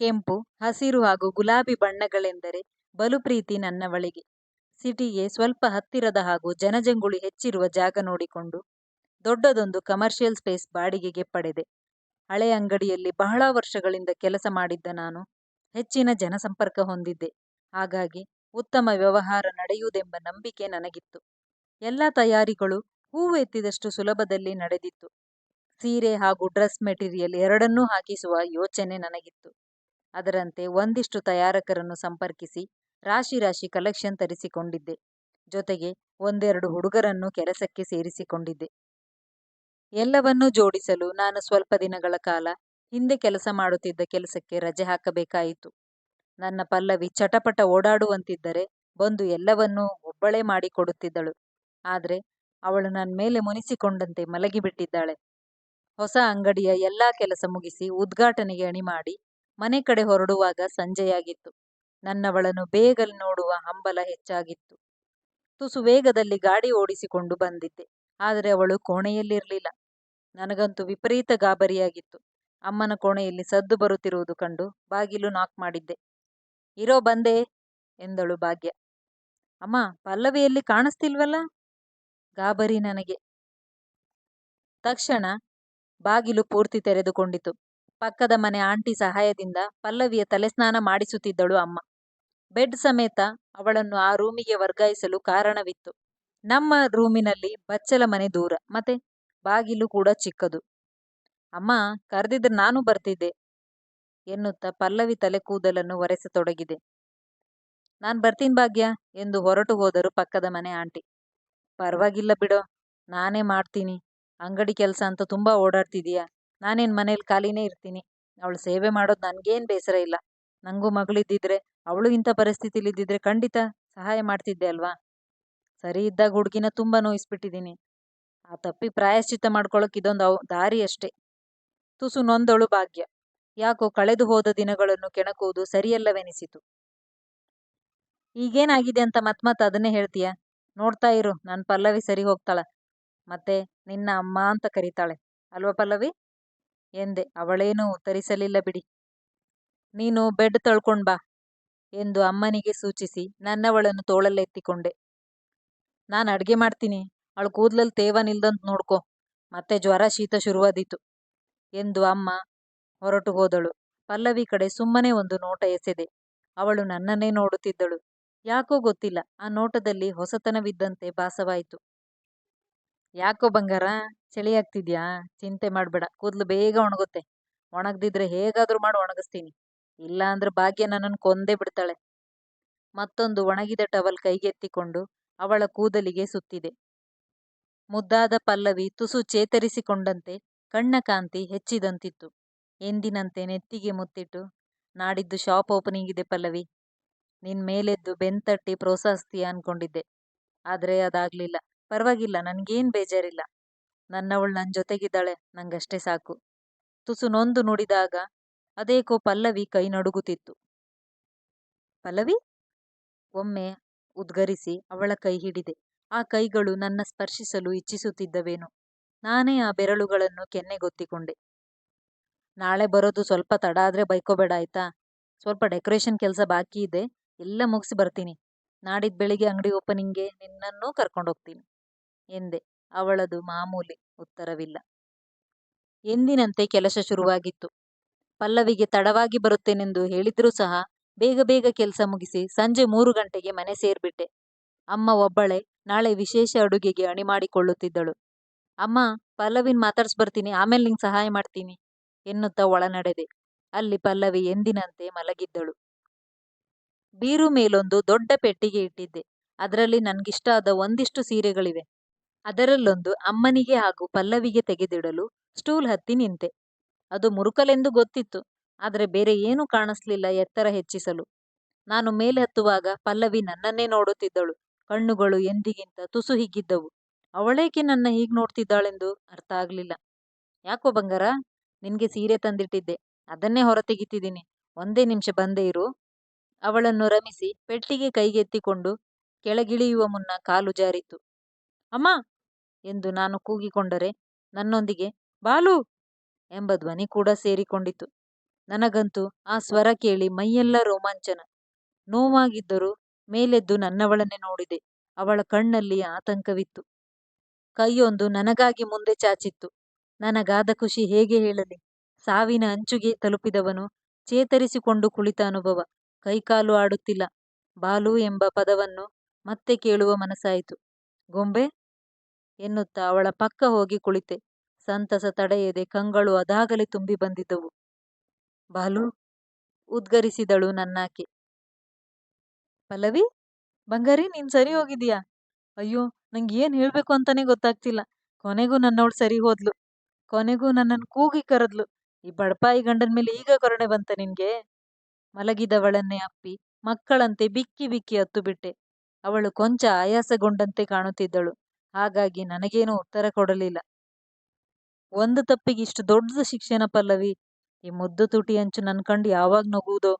ಕೆಂಪು, ಹಸಿರು ಹಾಗೂ ಗುಲಾಬಿ ಬಣ್ಣಗಳೆಂದರೆ ಬಲು ಪ್ರೀತಿ ನನ್ನವಳಿಗೆ ಸಿಟಿಗೆ ಸ್ವಲ್ಪ ಹತ್ತಿರದ ಹಾಗೂ ಜನಜಂಗುಳಿ ಹೆಚ್ಚಿರುವ ಜಾಗ ನೋಡಿಕೊಂಡು ದೊಡ್ಡದೊಂದು ಕಮರ್ಷಿಯಲ್ ಸ್ಪೇಸ್ ಬಾಡಿಗೆಗೆ ಪಡೆದೆ. ಹಳೆ ಅಂಗಡಿಯಲ್ಲಿ ಬಹಳ ವರ್ಷಗಳಿಂದ ಕೆಲಸ ಮಾಡಿದ್ದ ನಾನು ಹೆಚ್ಚಿನ ಜನಸಂಪರ್ಕ ಹೊಂದಿದ್ದೆ. ಹಾಗಾಗಿ ಉತ್ತಮ ವ್ಯವಹಾರ ನಡೆಯುವುದೆಂಬ ನಂಬಿಕೆ ನನಗಿತ್ತು. ಎಲ್ಲ ತಯಾರಿಗಳು ಹೂವು ಎತ್ತಿದಷ್ಟು ಸುಲಭದಲ್ಲಿ ನಡೆದಿತ್ತು. ಸೀರೆ ಹಾಗೂ ಡ್ರೆಸ್ ಮೆಟೀರಿಯಲ್ ಎರಡನ್ನೂ ಹಾಕಿಸುವ ಯೋಚನೆ ನನಗಿತ್ತು. ಅದರಂತೆ ಒಂದಿಷ್ಟು ತಯಾರಕರನ್ನು ಸಂಪರ್ಕಿಸಿ ರಾಶಿ ರಾಶಿ ಕಲೆಕ್ಷನ್ ತರಿಸಿಕೊಂಡಿದ್ದೆ. ಜೊತೆಗೆ ಒಂದೆರಡು ಹುಡುಗರನ್ನು ಕೆಲಸಕ್ಕೆ ಸೇರಿಸಿಕೊಂಡಿದ್ದೆ. ಎಲ್ಲವನ್ನೂ ಜೋಡಿಸಲು ನಾನು ಸ್ವಲ್ಪ ದಿನಗಳ ಕಾಲ ಹಿಂದೆ ಕೆಲಸ ಮಾಡುತ್ತಿದ್ದ ಕೆಲಸಕ್ಕೆ ರಜೆ ಹಾಕಬೇಕಾಯಿತು. ನನ್ನ ಪಲ್ಲವಿ ಚಟಪಟ ಓಡಾಡುವಂತಿದ್ದರೆ ಬಂದು ಎಲ್ಲವನ್ನೂ ಒಬ್ಬಳೇ ಮಾಡಿಕೊಡುತ್ತಿದ್ದಳು. ಆದರೆ ಅವಳು ನನ್ನ ಮೇಲೆ ಮುನಿಸಿಕೊಂಡಂತೆ ಮಲಗಿಬಿಟ್ಟಿದ್ದಾಳೆ. ಹೊಸ ಅಂಗಡಿಯ ಎಲ್ಲ ಕೆಲಸ ಮುಗಿಸಿ ಉದ್ಘಾಟನೆಗೆ ಅಣಿ ಮಾಡಿ ಮನೆ ಕಡೆ ಹೊರಡುವಾಗ ಸಂಜೆಯಾಗಿತ್ತು. ನನ್ನವಳನ್ನು ಬೇಗ ನೋಡುವ ಹಂಬಲ ಹೆಚ್ಚಾಗಿತ್ತು. ತುಸು ವೇಗದಲ್ಲಿ ಗಾಡಿ ಓಡಿಸಿಕೊಂಡು ಬಂದಿದ್ದೆ. ಆದರೆ ಅವಳು ಕೋಣೆಯಲ್ಲಿರಲಿಲ್ಲ. ನನಗಂತೂ ವಿಪರೀತ ಗಾಬರಿಯಾಗಿತ್ತು. ಅಮ್ಮನ ಕೋಣೆಯಲ್ಲಿ ಸದ್ದು ಬರುತ್ತಿರುವುದು ಕಂಡು ಬಾಗಿಲು ನಾಕ್ ಮಾಡಿದ್ದೆ. ಇರೋ, ಬಂದೆ, ಎಂದಳು ಭಾಗ್ಯ. ಅಮ್ಮ, ಪಲ್ಲವಿಯಲ್ಲಿ ಕಾಣಿಸ್ತಿಲ್ವಲ್ಲ? ಗಾಬರಿ ನನಗೆ. ತಕ್ಷಣ ಬಾಗಿಲು ಪೂರ್ತಿ ತೆರೆದುಕೊಂಡಿತು. ಪಕ್ಕದ ಮನೆ ಆಂಟಿ ಸಹಾಯದಿಂದ ಪಲ್ಲವಿಯ ತಲೆಸ್ನಾನ ಮಾಡಿಸುತ್ತಿದ್ದಳು ಅಮ್ಮ. ಬೆಡ್ ಸಮೇತ ಅವಳನ್ನು ಆ ರೂಮಿಗೆ ವರ್ಗಾಯಿಸಲು ಕಾರಣವಿತ್ತು. ನಮ್ಮ ರೂಮಿನಲ್ಲಿ ಬಚ್ಚಲ ಮನೆ ದೂರ, ಮತ್ತೆ ಬಾಗಿಲು ಕೂಡ ಚಿಕ್ಕದು. ಅಮ್ಮ, ಕರೆದಿದ್ರೆ ನಾನು ಬರ್ತಿದ್ದೆ, ಎನ್ನುತ್ತಾ ಪಲ್ಲವಿ ತಲೆ ಕೂದಲನ್ನು ಒರೆಸತೊಡಗಿದೆ. ನಾನು ಬರ್ತೀನಿ ಭಾಗ್ಯ, ಎಂದು ಹೊರಟು ಹೋದರು ಪಕ್ಕದ ಮನೆ ಆಂಟಿ. ಪರವಾಗಿಲ್ಲ ಬಿಡೋ, ನಾನೇ ಮಾಡ್ತೀನಿ. ಅಂಗಡಿ ಕೆಲಸ ಅಂತ ತುಂಬಾ ಓಡಾಡ್ತಿದೀಯಾ ನಾನೇನು ಮನೇಲಿ ಖಾಲಿನೇ ಇರ್ತೀನಿ. ಅವಳು ಸೇವೆ ಮಾಡೋದು ನನಗೇನು ಬೇಸರ ಇಲ್ಲ. ನನಗೂ ಮಗಳಿದ್ದಿದ್ರೆ, ಅವಳು ಇಂಥ ಪರಿಸ್ಥಿತಿಲಿ ಇದ್ದಿದ್ರೆ ಖಂಡಿತ ಸಹಾಯ ಮಾಡ್ತಿದ್ದೆ ಅಲ್ವಾ? ಸರಿ ಇದ್ದಾಗ ಹುಡುಗಿನ ತುಂಬ ನೋಯಿಸ್ಬಿಟ್ಟಿದ್ದೀನಿ. ಆ ತಪ್ಪಿ ಪ್ರಾಯಶ್ಚಿತ್ತ ಮಾಡ್ಕೊಳಕ್ ಇದೊಂದು ಅವ್, ದಾರಿ ಅಷ್ಟೇ. ತುಸು ನೊಂದಳು ಭಾಗ್ಯ. ಯಾಕೋ ಕಳೆದು ಹೋದ ದಿನಗಳನ್ನು ಕೆಣಕುವುದು ಸರಿಯಲ್ಲವೆನಿಸಿತು. ಈಗೇನಾಗಿದೆ ಅಂತ ಮತ್ ಮತ್ ಅದನ್ನೇ ಹೇಳ್ತೀಯ? ನೋಡ್ತಾ ಇರು ನನ್ನ ಪಲ್ಲವಿ ಸರಿ ಹೋಗ್ತಾಳ. ಮತ್ತೆ ನಿನ್ನ ಅಮ್ಮ ಅಂತ ಕರೀತಾಳೆ. ಅಲ್ವಾ ಪಲ್ಲವಿ? ಎಂದೆ. ಅವಳೇನೂ ಉತ್ತರಿಸಲಿಲ್ಲ ಬಿಡಿ. ನೀನು ಬೆಡ್ ತಳ್ಕೊಂಡ್ ಬಾ ಎಂದು ಅಮ್ಮನಿಗೆ ಸೂಚಿಸಿ ನನ್ನವಳನ್ನು ತೋಳಲ್ಲೆತ್ತಿಕೊಂಡೆ ನಾನು ಅಡುಗೆ ಮಾಡ್ತೀನಿ. ಅವಳು ಕೂದಲಲ್ಲಿ ತೇವ ನಿಲ್ದಂತ ನೋಡ್ಕೊ. ಮತ್ತೆ ಜ್ವರ ಶೀತ ಶುರುವಾದೀತು ಎಂದು ಅಮ್ಮ ಹೊರಟು ಹೋದಳು. ಪಲ್ಲವಿ ಕಡೆ ಸುಮ್ಮನೆ ಒಂದು ನೋಟ ಎಸೆದೆ. ಅವಳು ನನ್ನನ್ನೇ ನೋಡುತ್ತಿದ್ದಳು. ಯಾಕೋ ಗೊತ್ತಿಲ್ಲ. ಆ ನೋಟದಲ್ಲಿ ಹೊಸತನವಿದ್ದಂತೆ ಭಾಸವಾಯಿತು. ಯಾಕೋ ಬಂಗಾರ? ಚಳಿ ಆಗ್ತಿದ್ಯಾ ಚಿಂತೆ ಮಾಡಬೇಡ. ಕೂದಲು ಬೇಗ ಒಣಗುತ್ತೆ. ಒಣಗದಿದ್ರೆ ಹೇಗಾದ್ರೂ ಮಾಡಿ, ಒಣಗಿಸ್ತೀನಿ. ಇಲ್ಲ ಅಂದ್ರೆ ಭಾಗ್ಯ ನನ್ನನ್ನು ಕೊಂದೇ ಬಿಡ್ತಾಳೆ. ಮತ್ತೊಂದು ಒಣಗಿದ ಟವಲ್ ಕೈಗೆತ್ತಿಕೊಂಡು ಅವಳ ಕೂದಲಿಗೆ ಸುತ್ತಿದೆ. ಮುದ್ದಾದ ಪಲ್ಲವಿ ತುಸು ಚೇತರಿಸಿಕೊಂಡಂತೆ ಕಣ್ಣ ಕಾಂತಿ ಹೆಚ್ಚಿದಂತಿತ್ತು. ಎಂದಿನಂತೆ ನೆತ್ತಿಗೆ ಮುತ್ತಿಟ್ಟು, ನಾಡಿದ್ದು ಶಾಪ್ ಓಪನಿಂಗ್ ಇದೆ ಪಲ್ಲವಿ. ನಿನ್ ಮೇಲೆದ್ದು ಬೆಂತಟ್ಟಿ ಪ್ರೋತ್ಸಾಹಿಸ್ತೀಯ ಅನ್ಕೊಂಡಿದ್ದೆ. ಆದ್ರೆ ಅದಾಗ್ಲಿಲ್ಲ. ಪರವಾಗಿಲ್ಲ, ನನ್ಗೇನ್ ಬೇಜಾರಿಲ್ಲ. ನನ್ನವಳು ನನ್ನ ಜೊತೆಗಿದ್ದಾಳೆ, ನಂಗಷ್ಟೇ ಸಾಕು. ತುಸು ನೊಂದು ನುಡಿದಾಗ ಅದೇಕೋ ಪಲ್ಲವಿ ಕೈ ನಡುಗುತ್ತಿತ್ತು. ಪಲ್ಲವಿ? ಒಮ್ಮೆ ಉದ್ಗರಿಸಿ ಅವಳ ಕೈ ಹಿಡಿದೆ. ಆ ಕೈಗಳು ನನ್ನ ಸ್ಪರ್ಶಿಸಲು ಇಚ್ಛಿಸುತ್ತಿದ್ದವೇನು. ನಾನೇ ಆ ಬೆರಳುಗಳನ್ನು ಕೆನ್ನೆಗೊತ್ತಿಕೊಂಡೆ. ನಾಳೆ ಬರೋದು ಸ್ವಲ್ಪ ತಡ ಆದ್ರೆ ಬೈಕೋಬೇಡ ಆಯ್ತಾ? ಸ್ವಲ್ಪ ಡೆಕೋರೇಷನ್ ಕೆಲಸ ಬಾಕಿ ಇದೆ, ಎಲ್ಲ ಮುಗಿಸಿ ಬರ್ತೀನಿ. ನಾಡಿದ್ದು ಬೆಳಿಗ್ಗೆ ಅಂಗಡಿ ಓಪನಿಂಗ್ಗೆ ನಿನ್ನನ್ನೂ ಕರ್ಕೊಂಡೋಗ್ತೀನಿ, ಎಂದೆ. ಅವಳದು ಮಾಮೂಲಿ ಉತ್ತರವಿಲ್ಲ. ಎಂದಿನಂತೆ ಕೆಲಸ ಶುರುವಾಗಿತ್ತು. ಪಲ್ಲವಿಗೆ ತಡವಾಗಿ ಬರುತ್ತೇನೆಂದು ಹೇಳಿದ್ರೂ ಸಹ ಬೇಗ ಬೇಗ ಕೆಲಸ ಮುಗಿಸಿ ಸಂಜೆ ಮೂರು ಗಂಟೆಗೆ ಮನೆ ಸೇರ್ಬಿಟ್ಟೆ. ಅಮ್ಮ ಒಬ್ಬಳೇ, ನಾಳೆ ವಿಶೇಷ ಅಡುಗೆಗೆ ಅಣಿ ಮಾಡಿಕೊಳ್ಳುತ್ತಿದ್ದಳು ಅಮ್ಮ, ಪಲ್ಲವಿನ್ ಮಾತಾಡ್ಸ್ ಬರ್ತೀನಿ ಆಮೇಲೆ ನಿಂಗೆ ಸಹಾಯ ಮಾಡ್ತೀನಿ, ಎನ್ನುತ್ತಾ ಒಳನಡೆದೆ. ಅಲ್ಲಿ ಪಲ್ಲವಿ ಎಂದಿನಂತೆ ಮಲಗಿದ್ದಳು. ಬೀರು ಮೇಲೊಂದು ದೊಡ್ಡ ಪೆಟ್ಟಿಗೆ ಇಟ್ಟಿದ್ದೆ. ಅದರಲ್ಲಿ ನನ್ಗಿಷ್ಟ ಆದ ಒಂದಿಷ್ಟು ಸೀರೆಗಳಿವೆ. ಅದರಲ್ಲೊಂದು ಅಮ್ಮನಿಗೆ ಹಾಗೂ ಪಲ್ಲವಿಗೆ ತೆಗೆದಿಡಲು ಸ್ಟೂಲ್ ಹತ್ತಿ ನಿಂತೆ. ಅದು ಮುರುಕಲೆಂದು ಗೊತ್ತಿತ್ತು, ಆದರೆ ಬೇರೆ ಏನೂ ಕಾಣಿಸ್ಲಿಲ್ಲ ಎತ್ತರ ಹೆಚ್ಚಿಸಲು. ನಾನು ಮೇಲೆ ಹತ್ತುವಾಗ ಪಲ್ಲವಿ ನನ್ನನ್ನೇ ನೋಡುತ್ತಿದ್ದಳು, ಕಣ್ಣುಗಳು ಎಂದಿಗಿಂತ ತುಸು ಹಿಗ್ಗಿದ್ದವು. ಅವಳೇಕೆ ನನ್ನ ಹೀಗೆ ನೋಡ್ತಿದ್ದಾಳೆಂದು ಅರ್ಥ ಆಗಲಿಲ್ಲ. ಯಾಕೋ ಬಂಗಾರ, ನಿನಗೆ ಸೀರೆ ತಂದಿಟ್ಟಿದ್ದೆ, ಅದನ್ನೇ ಹೊರತೆಗಿತಿದ್ದೀನಿ, ಒಂದೇ ನಿಮಿಷ ಬಂದೇ ಇರು. ಅವಳನ್ನು ರಮಿಸಿ ಪೆಟ್ಟಿಗೆ ಕೈಗೆತ್ತಿಕೊಂಡು ಕೆಳಗಿಳಿಯುವ ಮುನ್ನ ಕಾಲು ಜಾರಿತು ಅಮ್ಮ ಎಂದು ನಾನು ಕೂಗಿಕೊಂಡರೆ ನನ್ನೊಂದಿಗೆ, ಬಾಲು! ಎಂಬ ಧ್ವನಿ ಕೂಡ ಸೇರಿಕೊಂಡಿತು ನನಗಂತೂ ಆ ಸ್ವರ ಕೇಳಿ ಮೈಯೆಲ್ಲ ರೋಮಾಂಚನ. ನೋವಾಗಿದ್ದರೂ ಮೇಲೆದ್ದು ನನ್ನವಳನ್ನೇ ನೋಡಿದೆ. ಅವಳ ಕಣ್ಣಲ್ಲಿ ಆತಂಕವಿತ್ತು. ಕೈಯೊಂದು ನನಗಾಗಿ ಮುಂದೆ ಚಾಚಿತ್ತು. ನನಗಾದ ಖುಷಿ ಹೇಗೆ ಹೇಳಲಿ? ಸಾವಿನ ಅಂಚುಗೆ ತಲುಪಿದವನು ಚೇತರಿಸಿಕೊಂಡು ಕುಳಿತ ಅನುಭವ. ಕೈಕಾಲು ಆಡುತ್ತಿಲ್ಲ. ಬಾಲು ಎಂಬ ಪದವನ್ನು ಮತ್ತೆ ಕೇಳುವ ಮನಸ್ಸಾಯಿತು. ಗೊಂಬೆ ಎನ್ನುತ್ತಾ ಅವಳ ಪಕ್ಕ ಹೋಗಿ ಕುಳಿತೆ. ಸಂತಸ ತಡೆಯದೆ ಕಂಗಳು ಅದಾಗಲೇ ತುಂಬಿ ಬಂದಿದ್ದವು. ಬಾಲು ಉದ್ಗರಿಸಿದಳು ನನ್ನಾಕೆ. ಪಲ್ಲವಿ, ಬಂಗಾರಿ, ನೀನ್ ಸರಿ ಹೋಗಿದೀಯಾ ಅಯ್ಯೋ, ನಂಗೆ ಏನ್ ಹೇಳ್ಬೇಕು ಅಂತಾನೆ ಗೊತ್ತಾಗ್ತಿಲ್ಲ. ಕೊನೆಗೂ ನನ್ನವಳು ಸರಿ ಹೋದ್ಲು. ಕೊನೆಗೂ ನನ್ನನ್ನು ಕೂಗಿ ಕರೆದ್ಲು. ಈ ಬಡಪಾಯಿ ಗಂಡನ ಮೇಲೆ ಈಗ ಕರುಣೆ ಬಂತ ನಿನ್ಗೆ? ಮಲಗಿದವಳನ್ನೇ ಅಪ್ಪಿ, ಮಕ್ಕಳಂತೆ ಬಿಕ್ಕಿ ಬಿಕ್ಕಿ ಹತ್ತು ಬಿಟ್ಟೆ. ಅವಳು ಕೊಂಚ ಆಯಾಸಗೊಂಡಂತೆ ಕಾಣುತ್ತಿದ್ದಳು. ಹಾಗಾಗಿ ನನಗೇನು ಉತ್ತರ ಕೊಡಲಿಲ್ಲ. ಒಂದು ತಪ್ಪಿಗೆ ಇಷ್ಟು ದೊಡ್ಡ ಶಿಕ್ಷೆನ ಪಲ್ಲವಿ, ಈ ಮುದ್ದು ತುಟಿ ಅಂಚು ನನ್ ಕಂಡು ಯಾವಾಗ ನಗುವುದೋ,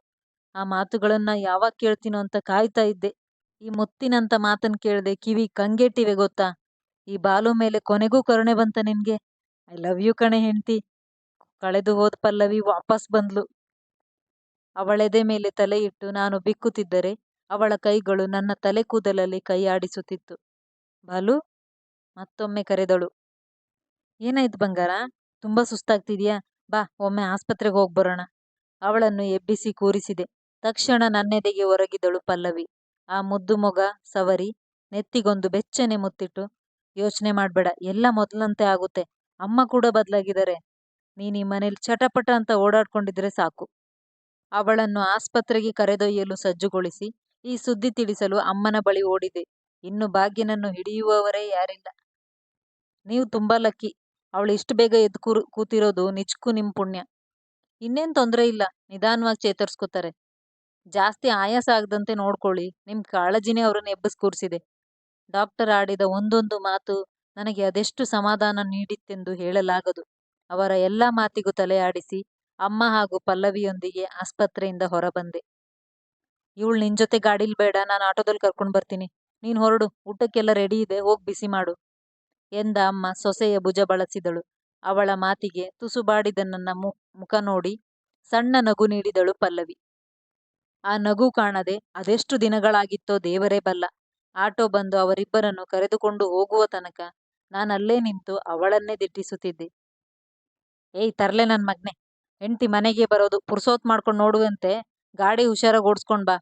ಆ ಮಾತುಗಳನ್ನ ಯಾವಾಗ ಕೇಳ್ತೀನೋ ಅಂತ ಕಾಯ್ತಾ ಇದ್ದೆ. ಈ ಮುತ್ತಿನಂತ ಮಾತನ್ನು ಕೇಳ್ದೆ ಕಿವಿ ಕಂಗೆಟ್ಟಿವೆ ಗೊತ್ತಾ? ಈ ಬಾಲು ಮೇಲೆ ಕೊನೆಗೂ ಕರುಣೆ ಬಂತ ನಿನ್ಗೆ? ಐ ಲವ್ ಯು ಕಣೆ ಹೆಂಡ್ತಿ. ಕಳೆದು ಹೋದ್ ಪಲ್ಲವಿ ವಾಪಸ್ ಬಂದ್ಲು. ಅವಳೆದೆ ಮೇಲೆ ತಲೆ ಇಟ್ಟು ನಾನು ಬಿಕ್ಕುತ್ತಿದ್ದರೆ ಅವಳ ಕೈಗಳು ನನ್ನ ತಲೆ ಕೂದಲಲ್ಲಿ ಕೈ ಆಡಿಸುತ್ತಿತ್ತು ಬಾಲು ಮತ್ತೊಮ್ಮೆ ಕರೆದಳು. ಏನಾಯ್ತು ಬಂಗಾರ? ತುಂಬಾ ಸುಸ್ತಾಗ್ತಿದ್ಯಾ? ಬಾ, ಒಮ್ಮೆ ಆಸ್ಪತ್ರೆಗೆ ಹೋಗ್ಬರೋಣ ಅವಳನ್ನು ಎಬ್ಬಿಸಿ ಕೂರಿಸಿದೆ. ತಕ್ಷಣ ನನ್ನೆದೆಗೆ ಒರಗಿದಳು ಪಲ್ಲವಿ. ಆ ಮುದ್ದು ಮೊಗ ಸವರಿ, ನೆತ್ತಿಗೊಂದು ಬೆಚ್ಚನೆ ಮುತ್ತಿಟ್ಟು, ಯೋಚನೆ ಮಾಡ್ಬೇಡ, ಎಲ್ಲ ಮೊದಲಂತೆ ಆಗುತ್ತೆ. ಅಮ್ಮ ಕೂಡ ಬದಲಾಗಿದ್ದಾರೆ. ನೀನು ಈ ಮನೇಲಿ ಚಟಪಟ ಅಂತ ಓಡಾಡ್ಕೊಂಡಿದ್ರೆ ಸಾಕು. ಅವಳನ್ನು ಆಸ್ಪತ್ರೆಗೆ ಕರೆದೊಯ್ಯಲು ಸಜ್ಜುಗೊಳಿಸಿ, ಈ ಸುದ್ದಿ ತಿಳಿಸಲು ಅಮ್ಮನ ಬಳಿ ಓಡಿದೆ. ಇನ್ನು ಭಾಗ್ಯನನ್ನು ಹಿಡಿಯುವವರೇ ಯಾರಿಲ್ಲ. ನೀವು ತುಂಬಾ ಲಕ್ಕಿ. ಅವಳು ಇಷ್ಟು ಬೇಗ ಎದ್ದು ಕೂರು, ಕೂತಿರೋದು ನಿಜಕ್ಕೂ ನಿಮ್ ಪುಣ್ಯ. ಇನ್ನೇನ್ ತೊಂದರೆ ಇಲ್ಲ. ನಿಧಾನವಾಗಿ ಚೇತರಿಸ್ಕೋತಾರೆ. ಜಾಸ್ತಿ ಆಯಾಸ ಆಗದಂತೆ ನೋಡ್ಕೊಳ್ಳಿ. ನಿಮ್ ಕಾಳಜಿನೇ ಅವ್ರನ್ನ ಎಬ್ಬಿಸ್ ಕೂರಿಸಿದೆ ಡಾಕ್ಟರ್ ಆಡಿದ ಒಂದೊಂದು ಮಾತು ನನಗೆ ಅದೆಷ್ಟು ಸಮಾಧಾನ ನೀಡಿತ್ತೆಂದು ಹೇಳಲಾಗದು. ಅವರ ಎಲ್ಲಾ ಮಾತಿಗೂ ತಲೆ ಆಡಿಸಿ ಅಮ್ಮ ಹಾಗೂ ಪಲ್ಲವಿಯೊಂದಿಗೆ ಆಸ್ಪತ್ರೆಯಿಂದ ಹೊರಬಂದೆ. ಇವಳು ನಿನ್ ಜೊತೆ ಗಾಡಿಲ್ ಬೇಡ. ನಾನು ಆಟೋದಲ್ಲಿ ಕರ್ಕೊಂಡು ಬರ್ತೀನಿ. ನೀನ್ ಹೊರಡು, ಊಟಕ್ಕೆಲ್ಲ ರೆಡಿ ಇದೆ, ಹೋಗಿ ಬಿಸಿ ಮಾಡು. ಎಂದ ಅಮ್ಮ ಸೊಸೆಯ ಭುಜ ಬಳಸಿದಳು. ಅವಳ ಮಾತಿಗೆ ತುಸು ಬಾಡಿದ ನನ್ನ ಮುಖ ನೋಡಿ ಸಣ್ಣ ನಗು ನೀಡಿದಳು ಪಲ್ಲವಿ. ಆ ನಗು ಕಾಣದೆ ಅದೆಷ್ಟು ದಿನಗಳಾಗಿತ್ತೋ ದೇವರೇ ಬಲ್ಲ. ಆಟೋ ಬಂದು ಅವರಿಬ್ಬರನ್ನು ಕರೆದುಕೊಂಡು ಹೋಗುವ ತನಕ ನಾನಲ್ಲೇ ನಿಂತು ಅವಳನ್ನೇ ದಿಟ್ಟಿಸುತ್ತಿದ್ದೆ. ಏಯ್, ತರ್ಲೆ ನನ್ ಮಗ್ನೆ. ಹೆಂಡತಿ ಮನೆಗೆ ಬರೋದು ಪುರ್ಸೋತ್ ಮಾಡ್ಕೊಂಡು ನೋಡುವಂತೆ, ಗಾಡಿ ಹುಷಾರಾಗಿ ಓಡಿಸ್ಕೊಂಡ್ ಬಾ,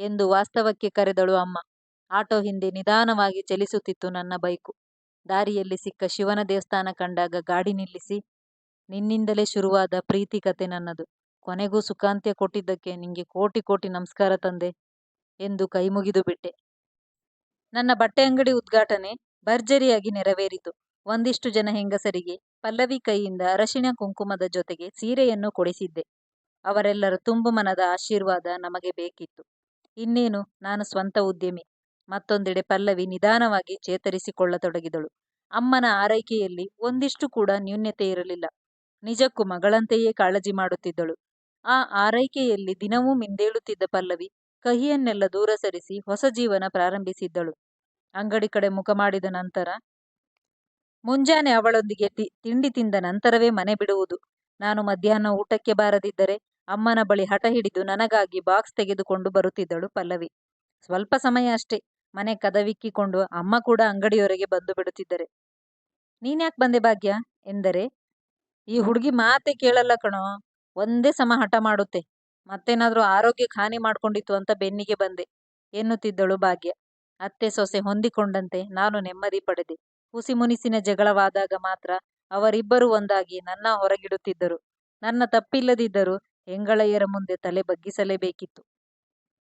ಎಂದು ವಾಸ್ತವಕ್ಕೆ ಕರೆದಳು ಅಮ್ಮ. ಆಟೋ ಹಿಂದೆ ನಿಧಾನವಾಗಿ ಚಲಿಸುತ್ತಿತ್ತು ನನ್ನ ಬೈಕು. ದಾರಿಯಲ್ಲಿ ಸಿಕ್ಕ ಶಿವನ ದೇವಸ್ಥಾನ ಕಂಡಾಗ ಗಾಡಿ ನಿಲ್ಲಿಸಿ, ನಿನ್ನಿಂದಲೇ ಶುರುವಾದ ಪ್ರೀತಿ ಕತೆ ನನ್ನದು. ಕೊನೆಗೂ ಸುಖಾಂತ್ಯ ಕೊಟ್ಟಿದ್ದಕ್ಕೆ ನಿಂಗೆ ಕೋಟಿ ಕೋಟಿ ನಮಸ್ಕಾರ ತಂದೆ ಎಂದು ಕೈಮುಗಿದು ಬಿಟ್ಟೆ. ನನ್ನ ಬಟ್ಟೆ ಅಂಗಡಿ ಉದ್ಘಾಟನೆ ಭರ್ಜರಿಯಾಗಿ ನೆರವೇರಿತು. ಒಂದಿಷ್ಟು ಜನ ಹೆಂಗಸರಿಗೆ ಪಲ್ಲವಿ ಕೈಯಿಂದ ಅರಶಿಣ ಕುಂಕುಮದ ಜೊತೆಗೆ ಸೀರೆಯನ್ನು ಕೊಡಿಸಿದ್ದೆ. ಅವರೆಲ್ಲರ ತುಂಬು ಮನದ ಆಶೀರ್ವಾದ ನಮಗೆ ಬೇಕಿತ್ತು. ಇನ್ನೇನು, ನಾನು ಸ್ವಂತ ಉದ್ಯಮಿ. ಮತ್ತೊಂದೆಡೆ ಪಲ್ಲವಿ ನಿಧಾನವಾಗಿ ಚೇತರಿಸಿಕೊಳ್ಳತೊಡಗಿದಳು. ಅಮ್ಮನ ಆರೈಕೆಯಲ್ಲಿ ಒಂದಿಷ್ಟು ಕೂಡ ನ್ಯೂನ್ಯತೆ ಇರಲಿಲ್ಲ. ನಿಜಕ್ಕೂ ಮಗಳಂತೆಯೇ ಕಾಳಜಿ ಮಾಡುತ್ತಿದ್ದಳು. ಆ ಆರೈಕೆಯಲ್ಲಿ ದಿನವೂ ಮಿಂದೇಳುತ್ತಿದ್ದ ಪಲ್ಲವಿ ಕಹಿಯನ್ನೆಲ್ಲ ದೂರ ಸರಿಸಿ ಹೊಸ ಜೀವನ ಪ್ರಾರಂಭಿಸಿದ್ದಳು. ಅಂಗಡಿ ಕಡೆ ಮುಖ ಮಾಡಿದ ನಂತರ, ಮುಂಜಾನೆ ಅವಳೊಂದಿಗೆ ತಿಂಡಿ ತಿಂದ ನಂತರವೇ ಮನೆ ಬಿಡುವುದು. ನಾನು ಮಧ್ಯಾಹ್ನ ಊಟಕ್ಕೆ ಬಾರದಿದ್ದರೆ ಅಮ್ಮನ ಬಳಿ ಹಠ ಹಿಡಿದು ನನಗಾಗಿ ಬಾಕ್ಸ್ ತೆಗೆದುಕೊಂಡು ಬರುತ್ತಿದ್ದಳು ಪಲ್ಲವಿ. ಸ್ವಲ್ಪ ಸಮಯ ಅಷ್ಟೇ. ಮನೆ ಕದವಿಕ್ಕಿಕೊಂಡು ಅಮ್ಮ ಕೂಡ ಅಂಗಡಿಯವರೆಗೆ ಬಂದು ಬಿಡುತ್ತಿದ್ದರೆ. ನೀನ್ಯಾಕ್ ಬಂದೆ ಭಾಗ್ಯ? ಎಂದರೆ, ಈ ಹುಡುಗಿ ಮಾತೆ ಕೇಳಲ್ಲ ಕಣೋ. ಒಂದೇ ಸಮ ಹಠ ಮಾಡುತ್ತೆ. ಮತ್ತೇನಾದ್ರೂ ಆರೋಗ್ಯಕ್ಕೆ ಹಾನಿ ಮಾಡ್ಕೊಂಡಿತ್ತು ಅಂತ ಬೆನ್ನಿಗೆ ಬಂದೆ, ಎನ್ನುತ್ತಿದ್ದಳು ಭಾಗ್ಯ. ಅತ್ತೆ ಸೊಸೆ ಹೊಂದಿಕೊಂಡಂತೆ ನಾನು ನೆಮ್ಮದಿ ಪಡೆದೆ. ಹುಸಿ ಮುನಿಸಿನ ಜಗಳವಾದಾಗ ಮಾತ್ರ ಅವರಿಬ್ಬರು ಒಂದಾಗಿ ನನ್ನ ಹೊರಗಿಡುತ್ತಿದ್ದರು. ನನ್ನ ತಪ್ಪಿಲ್ಲದಿದ್ದರೂ ಹೆಂಗಳಯ್ಯರ ಮುಂದೆ ತಲೆ ಬಗ್ಗಿಸಲೇಬೇಕಿತ್ತು.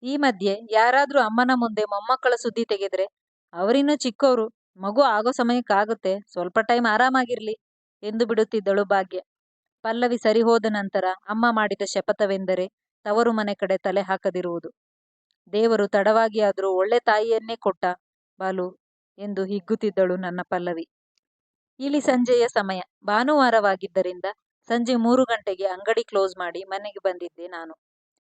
ಈ ಮಧ್ಯೆ ಯಾರಾದ್ರೂ ಅಮ್ಮನ ಮುಂದೆ ಮೊಮ್ಮಕ್ಕಳ ಸುದ್ದಿ ತೆಗೆದ್ರೆ, ಅವರಿನ್ನೂ ಚಿಕ್ಕವರು ಮಗು ಆಗೋ ಸಮಯಕ್ಕಾಗುತ್ತೆ, ಸ್ವಲ್ಪ ಟೈಮ್ ಆರಾಮಾಗಿರ್ಲಿ ಎಂದು ಬಿಡುತ್ತಿದ್ದಳು ಭಾಗ್ಯ. ಪಲ್ಲವಿ ಸರಿ ಹೋದ ನಂತರ ಅಮ್ಮ ಮಾಡಿದ ಶಪಥವೆಂದರೆ ತವರು ಮನೆ ಕಡೆ ತಲೆ ಹಾಕದಿರುವುದು. ದೇವರು ತಡವಾಗಿ ಆದರೂ ಒಳ್ಳೆ ತಾಯಿಯನ್ನೇ ಕೊಟ್ಟ ಬಾಲು ಎಂದು ಹಿಗ್ಗುತ್ತಿದ್ದಳು ನನ್ನ ಪಲ್ಲವಿ. ಇಲ್ಲಿ ಸಂಜೆಯ ಸಮಯ. ಭಾನುವಾರವಾಗಿದ್ದರಿಂದ ಸಂಜೆ ಮೂರು ಗಂಟೆಗೆ ಅಂಗಡಿ ಕ್ಲೋಸ್ ಮಾಡಿ ಮನೆಗೆ ಬಂದಿದ್ದೆ ನಾನು.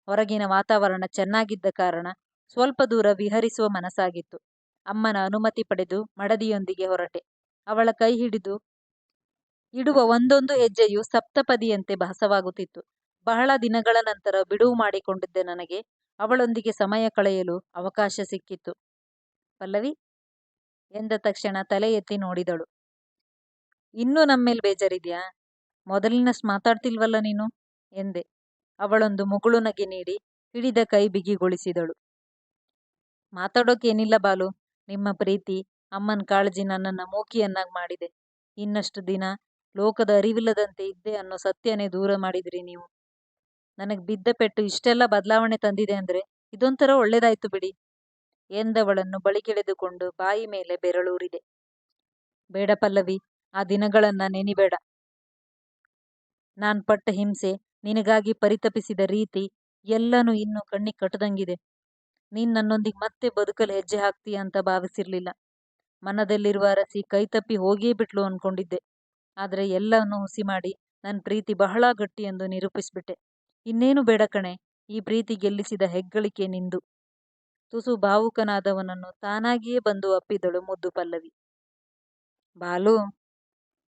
ಹೊರಗಿನ ವಾತಾವರಣ ಚೆನ್ನಾಗಿದ್ದ ಕಾರಣ ಸ್ವಲ್ಪ ದೂರ ವಿಹರಿಸುವ ಮನಸ್ಸಾಗಿತ್ತು. ಅಮ್ಮನ ಅನುಮತಿ ಪಡೆದು ಮಡದಿಯೊಂದಿಗೆ ಹೊರಟೆ. ಅವಳ ಕೈ ಹಿಡಿದು ಇಡುವ ಒಂದೊಂದು ಹೆಜ್ಜೆಯು ಸಪ್ತಪದಿಯಂತೆ ಭಾಸವಾಗುತ್ತಿತ್ತು ಬಹಳ ದಿನಗಳ ನಂತರ ಬಿಡುವು ಮಾಡಿಕೊಂಡಿದ್ದೆ ನನಗೆ ಅವಳೊಂದಿಗೆ ಸಮಯ ಕಳೆಯಲು ಅವಕಾಶ ಸಿಕ್ಕಿತ್ತು. ಪಲ್ಲವಿ? ಎಂದ ತಕ್ಷಣ ತಲೆ ಎತ್ತಿ ನೋಡಿದಳು. ಇನ್ನೂ ನಮ್ಮೇಲ್ ಬೇಜಾರಿದ್ಯಾ? ಮೊದಲಿನಷ್ಟು ಮಾತಾಡ್ತಿಲ್ವಲ್ಲ ನೀನು? ಎಂದೆ. ಅವಳೊಂದು ಮುಗುಳು ನಗೆ ನೀಡಿ ಹಿಡಿದ ಕೈ ಬಿಗಿಗೊಳಿಸಿದಳು. ಮಾತಾಡೋಕೇನಿಲ್ಲ ಬಾಲು, ನಿಮ್ಮ ಪ್ರೀತಿ, ಅಮ್ಮನ ಕಾಳಜಿ ನನ್ನನ್ನು ಮೂಕಿಯನ್ನಾಗಿ ಮಾಡಿದೆ. ಇನ್ನಷ್ಟು ದಿನ ಲೋಕದ ಅರಿವಿಲ್ಲದಂತೆ ಇದ್ದೆ ಅನ್ನೋ ಸತ್ಯನೇ ದೂರ ಮಾಡಿದ್ರಿ ನೀವು. ನನಗೆ ಬಿದ್ದ ಪೆಟ್ಟು ಇಷ್ಟೆಲ್ಲ ಬದಲಾವಣೆ ತಂದಿದೆ ಅಂದ್ರೆ ಇದೊಂಥರ ಒಳ್ಳೇದಾಯ್ತು ಬಿಡಿ ಎಂದವಳನ್ನು ಬಳಿಗೆಳೆದುಕೊಂಡು ಬಾಯಿ ಮೇಲೆ ಬೆರಳೂರಿದೆ. ಬೇಡ ಪಲ್ಲವಿ, ಆ ದಿನಗಳನ್ನ ನೆನಿಬೇಡ. ನಾನ್ ಪಟ್ಟ ಹಿಂಸೆ ನಿನಗಾಗಿ ಪರಿತಪಿಸಿದ ರೀತಿ ಎಲ್ಲನೂ ಇನ್ನು ಕಣ್ಣಿಗೆ ಕಟ್ಟದಂಗಿದೆ. ನೀನ್ ನನ್ನೊಂದಿಗೆ ಮತ್ತೆ ಬದುಕಲು ಹೆಜ್ಜೆ ಹಾಕ್ತೀಯ ಅಂತ ಭಾವಿಸಿರ್ಲಿಲ್ಲ. ಮನದಲ್ಲಿರುವ ಅರಸಿ ಕೈತಪ್ಪಿ ಹೋಗಿಯೇ ಬಿಟ್ಲು ಅನ್ಕೊಂಡಿದ್ದೆ. ಆದ್ರೆ ಎಲ್ಲವನ್ನು ಹುಸಿ ಮಾಡಿ ನನ್ನ ಪ್ರೀತಿ ಬಹಳ ಗಟ್ಟಿ ಎಂದು ನಿರೂಪಿಸ್ಬಿಟ್ಟೆ. ಇನ್ನೇನು ಬೇಡ ಕಣೆ, ಈ ಪ್ರೀತಿ ಗೆಲ್ಲಿಸಿದ ಹೆಗ್ಗಳಿಕೆ ನಿಂದು. ತುಸು ಭಾವುಕನಾದವನನ್ನು ತಾನಾಗಿಯೇ ಬಂದು ಅಪ್ಪಿದಳು ಮುದ್ದು ಪಲ್ಲವಿ. ಬಾಲು,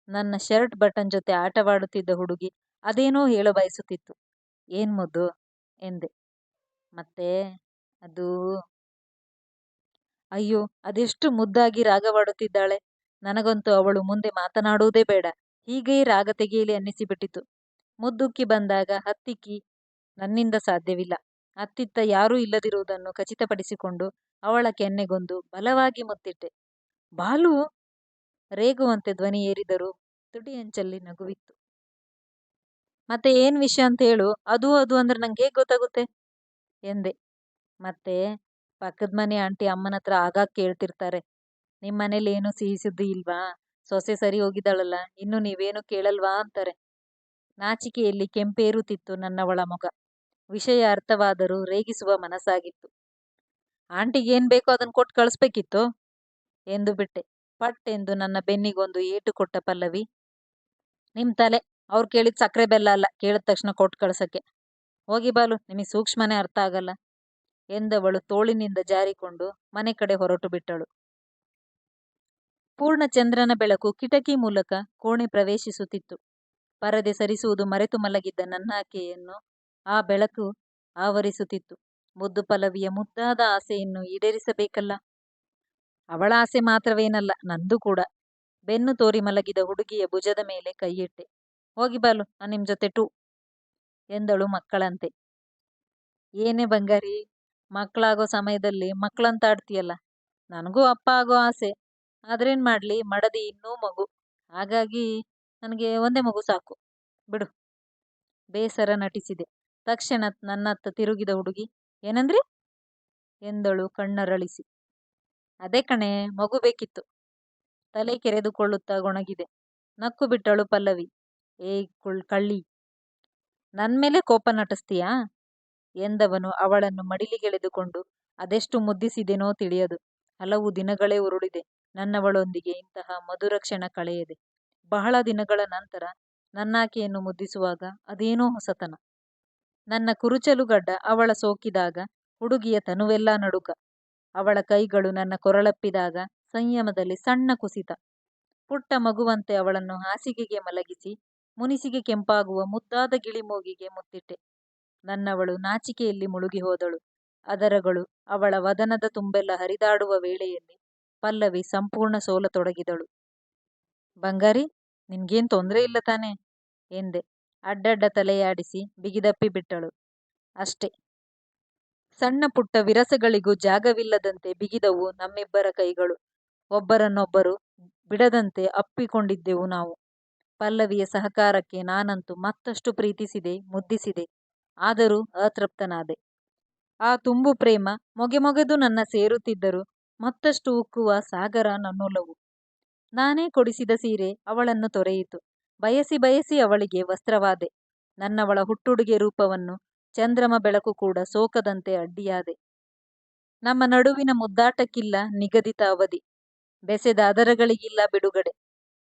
ನನ್ನ ಶರ್ಟ್ ಬಟನ್ ಜೊತೆ ಆಟವಾಡುತ್ತಿದ್ದ ಹುಡುಗಿ ಅದೇನೋ ಹೇಳ ಬಯಸುತ್ತಿತ್ತು. ಏನ್ ಮುದ್ದು? ಎಂದೆ. ಮತ್ತೆ ಅದು ಅಯ್ಯೋ, ಅದೆಷ್ಟು ಮುದ್ದಾಗಿ ರಾಗವಾಡುತ್ತಿದ್ದಾಳೆ. ನನಗಂತೂ ಅವಳು ಮುಂದೆ ಮಾತನಾಡುವುದೇ ಬೇಡ. ಹೀಗೇ ರಾಗ ತೆಗೆಯಲಿ ಅನ್ನಿಸಿಬಿಟ್ಟಿತು. ಮುದ್ದುಕ್ಕಿ ಬಂದಾಗ ಹತ್ತಿಕ್ಕಿ, ನನ್ನಿಂದ ಸಾಧ್ಯವಿಲ್ಲ. ಅತ್ತಿತ್ತ ಯಾರೂ ಇಲ್ಲದಿರುವುದನ್ನು ಖಚಿತಪಡಿಸಿಕೊಂಡು ಅವಳ ಕೆನ್ನೆಗೊಂದು ಬಲವಾಗಿ ಮುತ್ತಿಟ್ಟೆ. ಬಾಲು! ರೇಗುವಂತೆ ಧ್ವನಿ ಏರಿದರೂ ತುಟಿಯಂಚಲ್ಲಿ ನಗುವಿತ್ತು. ಮತ್ತೆ ಏನ್ ವಿಷಯ ಅಂತ ಹೇಳು. ಅದು ಅದು ಅಂದ್ರೆ ನಂಗೆ ಹೇಗೆ ಗೊತ್ತಾಗುತ್ತೆ? ಎಂದೆ, ಮತ್ತೆ ಪಕ್ಕದ ಮನೆ ಆಂಟಿ ಅಮ್ಮನ ಹತ್ರ ಆಗಾಗ ಕೇಳ್ತಿರ್ತಾರೆ. ನಿಮ್ಮ ಮನೇಲಿ ಏನು ಸಿಹಿ ಸುದ್ದಿ ಇಲ್ವಾ? ಸೊಸೆ ಸರಿ ಹೋಗಿದ್ದಾಳಲ್ಲ, ಇನ್ನು ನೀವೇನು ಕೇಳಲ್ವಾ? ಅಂತಾರೆ. ನಾಚಿಕೆಯಲ್ಲಿ ಕೆಂಪೇರುತ್ತಿತ್ತು ನನ್ನವಳ ಮೊಗ ವಿಷಯ ಅರ್ಥವಾದರೂ ರೇಗಿಸುವ ಮನಸ್ಸಾಗಿತ್ತು. ಆಂಟಿಗೆ ಏನ್ ಬೇಕೋ ಅದನ್ನ ಕೊಟ್ಟು ಕಳಿಸ್ಬೇಕಿತ್ತು? ಎಂದು ಬಿಟ್ಟೆ. ಪಟ್ ಎಂದು ನನ್ನ ಬೆನ್ನಿಗೊಂದು ಏಟು ಕೊಟ್ಟ ಪಲ್ಲವಿ. ನಿಮ್ ತಲೆ ಅವ್ರು ಕೇಳಿದ ಸಕ್ಕರೆ ಬೆಲ್ಲ ಅಲ್ಲ, ಕೇಳಿದ ತಕ್ಷಣ ಕೊಟ್ಟು ಕಳ್ಸಕ್ಕೆ. ಹೋಗಿ ಬಾಲು, ನಿಮಗೆ ಸೂಕ್ಷ್ಮನೇ ಅರ್ಥ ಆಗಲ್ಲ. ಎಂದವಳು ತೋಳಿನಿಂದ ಜಾರಿಕೊಂಡು ಮನೆ ಕಡೆ ಹೊರಟು ಬಿಟ್ಟಳು. ಪೂರ್ಣ ಚಂದ್ರನ ಬೆಳಕು ಕಿಟಕಿ ಮೂಲಕ ಕೋಣೆ ಪ್ರವೇಶಿಸುತ್ತಿತ್ತು. ಪರದೆ ಸರಿಸುವುದು ಮರೆತು ಮಲಗಿದ್ದ ನನ್ನಾಕೆಯನ್ನು ಆ ಬೆಳಕು ಆವರಿಸುತ್ತಿತ್ತು. ಮುದ್ದು ಪಲವಿಯ ಮುದ್ದಾದ ಆಸೆಯನ್ನು ಈಡೇರಿಸಬೇಕಲ್ಲ. ಅವಳ ಆಸೆ ಮಾತ್ರವೇನಲ್ಲ, ನಂದು ಕೂಡ. ಬೆನ್ನು ತೋರಿ ಮಲಗಿದ ಹುಡುಗಿಯ ಭುಜದ ಮೇಲೆ ಕೈಯಿಟ್ಟೆ. ಹೋಗಿ ಬಾಲು, ನಾನು ನಿಮ್ಮ ಜೊತೆ ಟು, ಎಂದಳು ಮಕ್ಕಳಂತೆ. ಏನೇ ಬಂಗಾರಿ, ಮಕ್ಕಳಾಗೋ ಸಮಯದಲ್ಲಿ ಮಕ್ಕಳಂತ ಆಡ್ತೀಯಲ್ಲ, ನನಗೂ ಅಪ್ಪ ಆಗೋ ಆಸೆ. ಆದ್ರೇನ್ ಮಾಡ್ಲಿ, ಮಡದಿ ಇನ್ನೂ ಮಗು. ಹಾಗಾಗಿ ನನಗೆ ಒಂದೇ ಮಗು ಸಾಕು. ಬಿಡು. ಬೇಸರ ನಟಿಸಿದೆ. ತಕ್ಷಣ ನನ್ನತ್ತ ತಿರುಗಿದ ಹುಡುಗಿ, ಏನಂದ್ರಿ? ಎಂದಳು ಕಣ್ಣರಳಿಸಿ. ಅದೇ ಕಣೆ, ಮಗು ಬೇಕಿತ್ತು. ತಲೆ ಕೆರೆದುಕೊಳ್ಳುತ್ತಾ ಗೊಣಗಿದೆ. ನಕ್ಕು ಬಿಟ್ಟಳು ಪಲ್ಲವಿ. ಏಯ್ ಕುಳ್ ಕಳ್ಳಿ. ನನ್ ಮೇಲೆ ಕೋಪ ನಟಿಸ್ತೀಯಾ? ಎಂದವನು ಅವಳನ್ನು ಮಡಿಲಿಗೆಳೆದುಕೊಂಡು ಅದೆಷ್ಟು ಮುದ್ದಿಸಿದೆನೋ ತಿಳಿಯದು. ಹಲವು ದಿನಗಳೇ ಉರುಳಿದೆ. ನನ್ನವಳೊಂದಿಗೆ ಇಂತಹ ಮಧುರ ಕ್ಷಣ ಕಳೆಯದೆ. ಬಹಳ ದಿನಗಳ ನಂತರ ನನ್ನಾಕೆಯನ್ನು ಮುದ್ದಿಸುವಾಗ ಅದೇನೋ ಹೊಸತನ. ನನ್ನ ಕುರುಚಲುಗಡ್ಡ ಅವಳ ಸೋಕಿದಾಗ ಹುಡುಗಿಯ ತನುವೆಲ್ಲ ನಡುಕ. ಅವಳ ಕೈಗಳು ನನ್ನ ಕೊರಳಪ್ಪಿದಾಗ ಸಂಯಮದಲ್ಲಿ ಸಣ್ಣ ಕುಸಿತ. ಪುಟ್ಟ ಮಗುವಂತೆ ಅವಳನ್ನು ಹಾಸಿಗೆಗೆ ಮಲಗಿಸಿ ಮುನಿಸಿಗೆ ಕೆಂಪಾಗುವ ಮುದ್ದಾದ ಗಿಳಿಮೂಗಿಗೆ ಮುತ್ತಿಟ್ಟೆ. ನನ್ನವಳು ನಾಚಿಕೆಯಲ್ಲಿ ಮುಳುಗಿ ಹೋದಳು. ಅದರಗಳು ಅವಳ ವದನದ ತುಂಬೆಲ್ಲ ಹರಿದಾಡುವ ವೇಳೆಯಲ್ಲಿ ಪಲ್ಲವಿ ಸಂಪೂರ್ಣ ಸೋಲತೊಡಗಿದಳು. ಬಂಗಾರಿ, ನಿನ್ಗೇನ್ ತೊಂದರೆ ಇಲ್ಲ ತಾನೆ? ಎಂದೆ. ಅಡ್ಡಡ್ಡ ತಲೆಯಾಡಿಸಿ ಬಿಗಿದಪ್ಪಿ ಬಿಟ್ಟಳು. ಅಷ್ಟೇ. ಸಣ್ಣ ಪುಟ್ಟ ವಿರಸಗಳಿಗೂ ಜಾಗವಿಲ್ಲದಂತೆ ಬಿಗಿದವು ನಮ್ಮಿಬ್ಬರ ಕೈಗಳು. ಒಬ್ಬರನ್ನೊಬ್ಬರು ಬಿಡದಂತೆ ಅಪ್ಪಿಕೊಂಡಿದ್ದೆವು ನಾವು. ಪಲ್ಲವಿಯ ಸಹಕಾರಕ್ಕೆ ನಾನಂತೂ ಮತ್ತಷ್ಟು ಪ್ರೀತಿಸಿದೆ, ಮುದ್ದಿಸಿದೆ, ಆದರೂ ಅತೃಪ್ತನಾದೆ. ಆ ತುಂಬು ಪ್ರೇಮ ಮೊಗೆಮೊಗೆದು ನನ್ನ ಸೇರುತ್ತಿದ್ದರೂ ಮತ್ತಷ್ಟು ಉಕ್ಕುವ ಸಾಗರ ನನ್ನೊಲವು. ನಾನೇ ಕೊಡಿಸಿದ ಸೀರೆ ಅವಳನ್ನು ತೊರೆಯಿತು. ಬಯಸಿ ಬಯಸಿ ಅವಳಿಗೆ ವಸ್ತ್ರವಾದೆ. ನನ್ನವಳ ಹುಟ್ಟುಡುಗೆ ರೂಪವನ್ನು ಚಂದ್ರಮ ಬೆಳಕು ಕೂಡ ಸೋಕದಂತೆ ಅಡ್ಡಿಯಾದೆ. ನಮ್ಮ ನಡುವಿನ ಮುದ್ದಾಟಕ್ಕಿಲ್ಲ ನಿಗದಿತ ಅವಧಿ. ಬೆಸೆದ ಅದರಗಳಿಗಿಲ್ಲ ಬಿಡುಗಡೆ.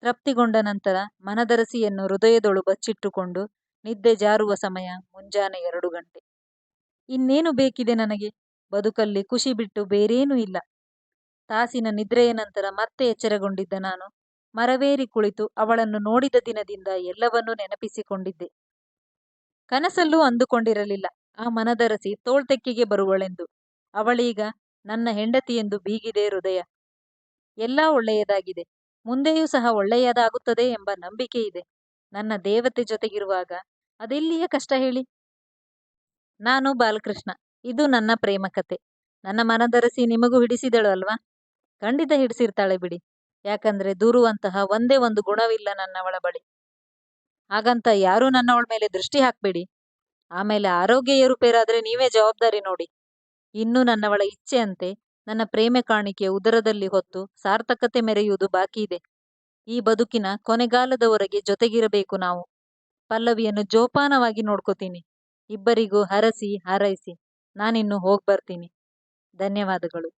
ತೃಪ್ತಿಗೊಂಡ ನಂತರ ಮನದರಸಿಯನ್ನು ಹೃದಯದೊಳು ಬಚ್ಚಿಟ್ಟುಕೊಂಡು ನಿದ್ದೆ ಜಾರುವ ಸಮಯ ಮುಂಜಾನೆ ಎರಡು ಗಂಟೆ. ಇನ್ನೇನು ಬೇಕಿದೆ ನನಗೆ? ಬದುಕಲ್ಲಿ ಖುಷಿ ಬಿಟ್ಟು ಬೇರೇನೂ ಇಲ್ಲ. ತಾಸಿನ ನಿದ್ರೆಯ ನಂತರ ಮತ್ತೆ ಎಚ್ಚರಗೊಂಡಿದ್ದ ನಾನು. ಮರವೇರಿ ಕುಳಿತು ಅವಳನ್ನು ನೋಡಿದ ದಿನದಿಂದ ಎಲ್ಲವನ್ನೂ ನೆನಪಿಸಿಕೊಂಡಿದ್ದೆ. ಕನಸಲ್ಲೂ ಅಂದುಕೊಂಡಿರಲಿಲ್ಲ. ಆ ಮನದರಸಿ ತೋಳ್ತೆಕ್ಕಿಗೆ ಬರುವಳೆಂದು. ಅವಳೀಗ ನನ್ನ ಹೆಂಡತಿಯೆಂದು ಬೀಗಿದೆ ಹೃದಯ. ಎಲ್ಲ ಒಳ್ಳೆಯದಾಗಿದೆ. ಮುಂದೆಯೂ ಸಹ ಒಳ್ಳೆಯದಾಗುತ್ತದೆ ಎಂಬ ನಂಬಿಕೆ ಇದೆ. ನನ್ನ ದೇವತೆ ಜೊತೆಗಿರುವಾಗ ಅದೆಲ್ಲಿಯ ಕಷ್ಟ ಹೇಳಿ? ನಾನು ಬಾಲಕೃಷ್ಣ. ಇದು ನನ್ನ ಪ್ರೇಮ ಕತೆ. ನನ್ನ ಮನದರಸಿ ನಿಮಗೂ ಹಿಡಿಸಿದಳು ಅಲ್ವಾ? ಖಂಡಿತ ಹಿಡಿಸಿರ್ತಾಳೆ ಬಿಡಿ. ಯಾಕಂದ್ರೆ ದೂರುವಂತಹ ಒಂದೇ ಒಂದು ಗುಣವಿಲ್ಲ ನನ್ನವಳ ಬಳಿ. ಹಾಗಂತ ಯಾರೂ ನನ್ನವಳ ಮೇಲೆ ದೃಷ್ಟಿ ಹಾಕ್ಬೇಡಿ. ಆಮೇಲೆ ಆರೋಗ್ಯ ಏರುಪೇರಾದ್ರೆ ನೀವೇ ಜವಾಬ್ದಾರಿ ನೋಡಿ. ಇನ್ನು ನನ್ನವಳ ಇಚ್ಛೆಯಂತೆ ನನ್ನ ಪ್ರೇಮೆ ಕಾಣಿಕೆ ಉದರದಲ್ಲಿ ಹೊತ್ತು ಸಾರ್ಥಕತೆ ಮೆರೆಯುವುದು ಬಾಕಿ ಇದೆ. ಈ ಬದುಕಿನ ಕೊನೆಗಾಲದವರೆಗೆ ಜೊತೆಗಿರಬೇಕು ನಾವು. ಪಲ್ಲವಿಯನ್ನು ಜೋಪಾನವಾಗಿ ನೋಡ್ಕೋತೀನಿ. ಇಬ್ಬರಿಗೂ ಹರಸಿ ಹಾರೈಸಿ ನಾನಿನ್ನು ಹೋಗ್ಬರ್ತೀನಿ. ಧನ್ಯವಾದಗಳು.